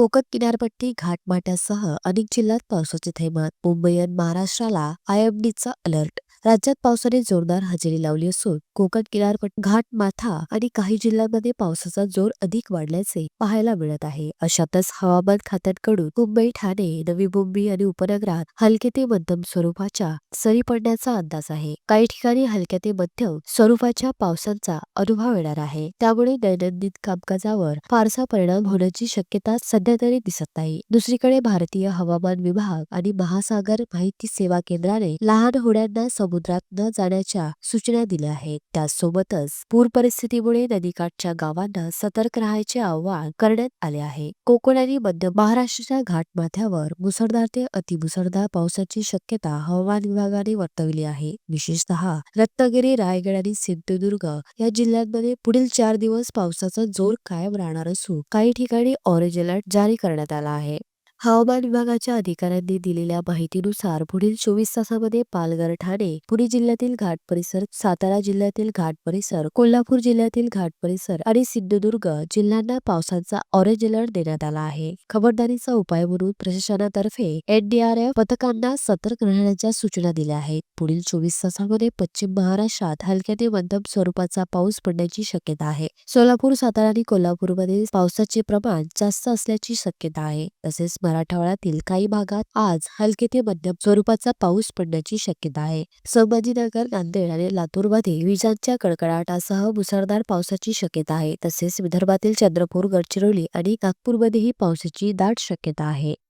कोकण किनारपट्टी घाटमाट्यासह अनेक जिल्ह्यात पावसाचे थैमान मुंबई आणि महाराष्ट्राला आयएमडीचा अलर्ट राज्यात पावसाने जोरदार हजेरी लावली असून कोकण किनारपट घाट माथा आणि काही जिल्ह्यांमध्ये पावसाचा जोर अधिक वाढल्याचे पाहायला मिळत आहे. अशातच हवामान खात्याकडून मुंबई ठाणे नवी मुंबई आणि उपनगरात हलके ते मध्यम स्वरूपाच्या सरी पडण्याचा अंदाज आहे. काही ठिकाणी हलक्या ते मध्यम स्वरूपाच्या पावसाचा अनुभव येणार आहे. त्यामुळे दैनंदिन कामकाजावर फारसा परिणाम होण्याची शक्यता सध्या तरी दिसत नाही. दुसरीकडे भारतीय हवामान विभाग आणि महासागर माहिती सेवा केंद्राने लहान होड्यांना समुद्रात न जाण्याच्या सूचना दिल्या आहेत. त्यासोबतच पूर परिस्थितीमुळे नदीकाठच्या गावांना सतर्क राहायचे आवाहन करण्यात आले आहे. कोकण आणि मध्य महाराष्ट्राच्या घाटमाथ्यावर मुसळधार ते अतिमुसळधार पावसाची शक्यता हवामान विभागाने वर्तवली आहे. विशेषतः रत्नागिरी रायगड आणि सिंधुदुर्ग या जिल्ह्यांमध्ये पुढील चार दिवस पावसाचा जोर कायम राहणार असून काही ठिकाणी ऑरेंज अलर्ट जारी करण्यात आला आहे. हवामान विभागाच्या अधिकाऱ्यांनी दिलेल्या माहितीनुसार पुढील चोवीस तासामध्ये पालघर ठाणे पुणे जिल्ह्यातील घाट परिसर सातारा जिल्ह्यातील घाट परिसर कोल्हापूर जिल्ह्यातील घाट परिसर आणि सिंधुदुर्ग जिल्ह्यांना पावसाचा ऑरेंज अलर्ट देण्यात आला आहे. खबरदारीचा उपाय म्हणून प्रशासनातर्फे एनडीआरएफ पथकांना सतर्क राहण्याच्या सूचना दिल्या आहेत. पुढील चोवीस तासामध्ये पश्चिम महाराष्ट्रात हलक्या ते मध्यम स्वरूपाचा पाऊस पडण्याची शक्यता आहे. सोलापूर सातारा आणि कोल्हापूरमध्ये पावसाचे प्रमाण जास्त असल्याची शक्यता आहे. तसेच मराठवाड्यातील काही भागात आज हलके ते मध्यम स्वरूपाचा पाऊस पडण्याची शक्यता आहे. संभाजीनगर नांदेड आणि लातूरमध्ये विजांच्या कडकडाटासह मुसळधार पावसाची शक्यता आहे. तसेच विदर्भातील चंद्रपूर गडचिरोली आणि नागपूरमध्येही पावसाची दाट शक्यता आहे.